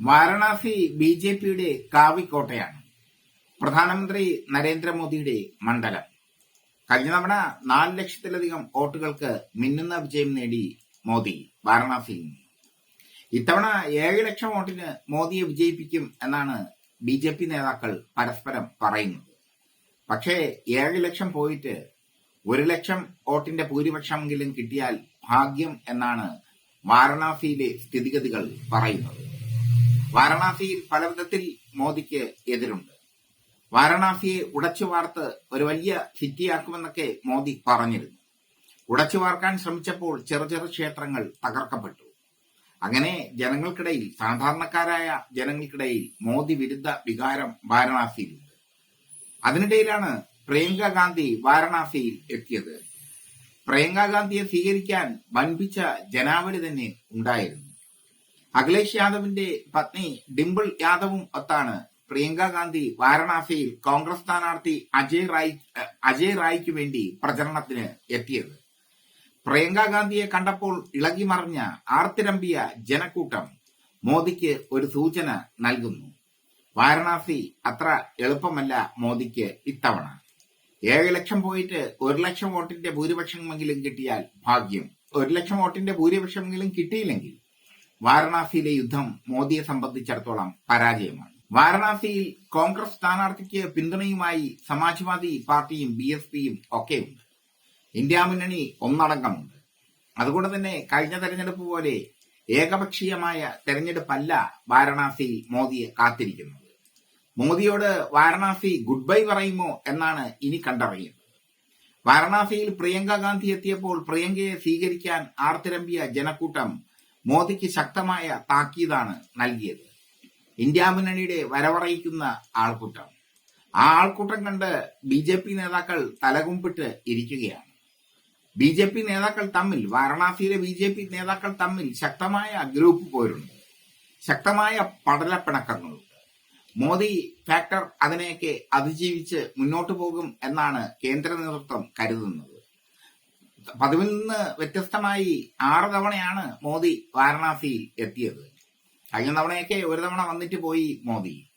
Varanasi B J പിയുടെ കാവിക്കോട്ടയാണ്. പ്രധാനമന്ത്രി നരേന്ദ്രമോദിയുടെ മണ്ഡലം. കഴിഞ്ഞ തവണ നാല് ലക്ഷത്തിലധികം വോട്ടുകൾക്ക് മിന്നുന്ന വിജയം നേടി മോദി വാരണാസിയിൽ നിന്ന്. ഇത്തവണ ഏഴ് ലക്ഷം വോട്ടിന് മോദിയെ വിജയിപ്പിക്കും എന്നാണ് ബി ജെ പി നേതാക്കൾ പരസ്പരം പറയുന്നത്. പക്ഷേ ഏഴ് ലക്ഷം പോയിട്ട് ഒരു ലക്ഷം വോട്ടിന്റെ ഭൂരിപക്ഷമെങ്കിലും കിട്ടിയാൽ ഭാഗ്യം എന്നാണ് വാരണാസിയിലെ സ്ഥിതിഗതികൾ പറയുന്നത്. വാരണാസിയിൽ പലവിധത്തിൽ മോദിക്ക് എതിരുണ്ട്. വാരണാസിയെ ഉടച്ചു വാർത്ത് ഒരു വലിയ സിറ്റിയാക്കുമെന്നൊക്കെ മോദി പറഞ്ഞിരുന്നു. ഉടച്ചു വാർക്കാൻ ശ്രമിച്ചപ്പോൾ ചെറു ചെറു ക്ഷേത്രങ്ങൾ തകർക്കപ്പെട്ടു. അങ്ങനെ ജനങ്ങൾക്കിടയിൽ സാധാരണക്കാരായ ജനങ്ങൾക്കിടയിൽ മോദി വിരുദ്ധ വികാരം വാരണാസിയിലുണ്ട്. അതിനിടയിലാണ് പ്രിയങ്ക ഗാന്ധി വാരണാസിയിൽ എത്തിയത്. പ്രിയങ്ക ഗാന്ധിയെ സ്വീകരിക്കാൻ വൻപിച്ച ജനാവലി തന്നെ ഉണ്ടായിരുന്നു. അഖിലേഷ് യാദവിന്റെ പത്നി ഡിംപിൾ യാദവും ഒത്താണ്. പ്രിയങ്ക ഗാന്ധി വാരണാസിയിൽ കോൺഗ്രസ് സ്ഥാനാർത്ഥി അജയ് റായ് അജയ് റായ്ക്ക് വേണ്ടി പ്രചരണത്തിന് എത്തിയത്. പ്രിയങ്ക ഗാന്ധിയെ കണ്ടപ്പോൾ ഇളകി മറിഞ്ഞ ആർത്തിരമ്പിയ ജനക്കൂട്ടം മോദിക്ക് ഒരു സൂചന നൽകുന്നു. വാരണാസി അത്ര എളുപ്പമല്ല മോദിക്ക് ഇത്തവണ. ഏഴ് ലക്ഷം പോയിട്ട് ഒരു ലക്ഷം വോട്ടിന്റെ ഭൂരിപക്ഷമെങ്കിലും കിട്ടിയാൽ ഭാഗ്യം. ഒരു ലക്ഷം വോട്ടിന്റെ ഭൂരിപക്ഷമെങ്കിലും കിട്ടിയില്ലെങ്കിൽ വാരണാസിയിലെ യുദ്ധം മോദിയെ സംബന്ധിച്ചിടത്തോളം പരാജയമാണ്. വാരണാസിയിൽ കോൺഗ്രസ് സ്ഥാനാർത്ഥിക്ക് പിന്തുണയുമായി സമാജ്വാദി പാർട്ടിയും ബി എസ് പിയും ഒക്കെയുണ്ട്. ഇന്ത്യ മുന്നണി ഒന്നടങ്കമുണ്ട്. അതുകൊണ്ട് തന്നെ കഴിഞ്ഞ തെരഞ്ഞെടുപ്പ് പോലെ ഏകപക്ഷീയമായ തെരഞ്ഞെടുപ്പല്ല വാരണാസിയിൽ മോദിയെ കാത്തിരിക്കുന്നത്. മോദിയോട് വാരണാസി ഗുഡ് ബൈ പറയുമോ എന്നാണ് ഇനി കണ്ടറിയുന്നത് വാരണാസിയിൽ പ്രിയങ്ക ഗാന്ധി എത്തിയപ്പോൾ പ്രിയങ്കയെ സ്വീകരിക്കാൻ ആർത്തിരമ്പിയ ജനക്കൂട്ടം മോദിക്ക് ശക്തമായ താക്കീതാണ് നൽകിയത്. ഇന്ത്യ മുന്നണിയുടെ വരവറയിക്കുന്ന ആൾക്കൂട്ടം. ആ ആൾക്കൂട്ടം കണ്ട് ബി ജെ പി നേതാക്കൾ തലകുമ്പിട്ട് ഇരിക്കുകയാണ്. ബി ജെ പി നേതാക്കൾ തമ്മിൽ വാരണാസിയിലെ ബി ജെ പി നേതാക്കൾ തമ്മിൽ ശക്തമായ ഗ്രൂപ്പ് പോരുണ്ട്. ശക്തമായ പടലപ്പിണക്കങ്ങളുണ്ട്. മോദി ഫാക്ടർ അതിനെയൊക്കെ അതിജീവിച്ച് മുന്നോട്ടു പോകും എന്നാണ് കേന്ദ്ര നേതൃത്വം കരുതുന്നത്. പതിവിൽ നിന്ന് വ്യത്യസ്തമായി ആറ് തവണയാണ് മോദി വാരണാസിയിൽ എത്തിയത്. കഴിഞ്ഞ തവണയൊക്കെ ഒരു തവണ വന്നിട്ട് പോയി മോദി.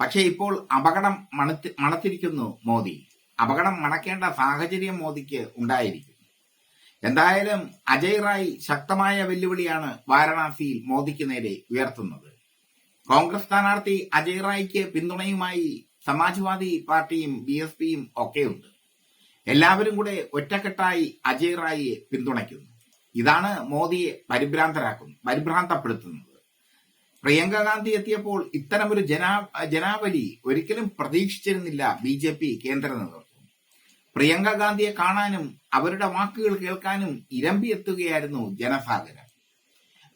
പക്ഷേ ഇപ്പോൾ അപകടം മണത്തി മണത്തിരിക്കുന്നു മോദി. അപകടം മണക്കേണ്ട സാഹചര്യം മോദിക്ക് ഉണ്ടായിരിക്കും. എന്തായാലും അജയ് റായ് ശക്തമായ വെല്ലുവിളിയാണ് വാരണാസിയിൽ മോദിക്ക് നേരെ ഉയർത്തുന്നത്. കോൺഗ്രസ് സ്ഥാനാർത്ഥി അജയ് റായ്ക്ക് പിന്തുണയുമായി സമാജ്വാദി പാർട്ടിയും ബി എസ് പിയും ഒക്കെയുണ്ട്. എല്ലാവരും കൂടെ ഒറ്റക്കെട്ടായി അജയ് റായിയെ പിന്തുണയ്ക്കുന്നു. ഇതാണ് മോദിയെ പരിഭ്രാന്തരാക്കുന്നത് പരിഭ്രാന്തപ്പെടുത്തുന്നത്. പ്രിയങ്ക ഗാന്ധി എത്തിയപ്പോൾ ഇത്തരമൊരു ജനാ ജനാവലി ഒരിക്കലും പ്രതീക്ഷിച്ചിരുന്നില്ല ബി ജെ പി കേന്ദ്ര നേതൃത്വം. പ്രിയങ്ക ഗാന്ധിയെ കാണാനും അവരുടെ വാക്കുകൾ കേൾക്കാനും ഇരമ്പിയെത്തുകയായിരുന്നു ജനസാഗരം.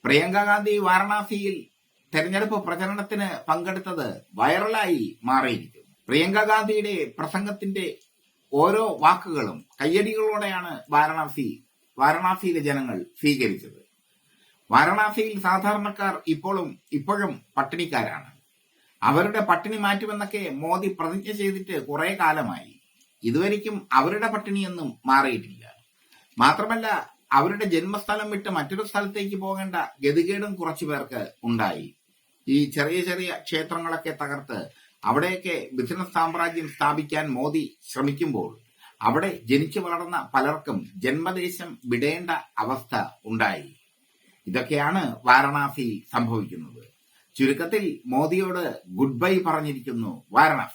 പ്രിയങ്ക ഗാന്ധി വാരണാസിയിൽ തെരഞ്ഞെടുപ്പ് പ്രചരണത്തിന് പങ്കെടുത്തത് വൈറലായി മാറിയിരിക്കുന്നു. പ്രിയങ്ക ഗാന്ധിയുടെ പ്രസംഗത്തിന്റെ ഓരോ വാക്കുകളും കയ്യടികളോടെയാണ് വാരണാസി വാരണാസിയിലെ ജനങ്ങൾ സ്വീകരിച്ചത്. വാരണാസിയിൽ സാധാരണക്കാർ ഇപ്പോഴും ഇപ്പോഴും പട്ടിണിക്കാരാണ്. അവരുടെ പട്ടിണി മാറ്റുമെന്നൊക്കെ മോദി പ്രതിജ്ഞ ചെയ്തിട്ട് കുറെ കാലമായി. ഇതുവരെയ്ക്കും അവരുടെ പട്ടിണിയൊന്നും മാറിയിട്ടില്ല. മാത്രമല്ല അവരുടെ ജന്മസ്ഥലം വിട്ട് മറ്റൊരു സ്ഥലത്തേക്ക് പോകേണ്ട ഗതികേടും കുറച്ചു പേർക്ക് ഉണ്ടായി. ഈ ചെറിയ ചെറിയ ക്ഷേത്രങ്ങളൊക്കെ തകർത്ത് അവിടെയൊക്കെ ബിസിനസ് സാമ്രാജ്യം സ്ഥാപിക്കാൻ മോദി ശ്രമിക്കുമ്പോൾ അവിടെ ജനിച്ചു വളർന്ന പലർക്കും ജന്മദേശം വിടേണ്ട അവസ്ഥ ഉണ്ടായി. ഇതൊക്കെയാണ് വാരണാസിയിൽ സംഭവിക്കുന്നത്. ചുരുക്കത്തിൽ മോദിയോട് ഗുഡ് ബൈ പറഞ്ഞിരിക്കുന്നു വാരണാസി.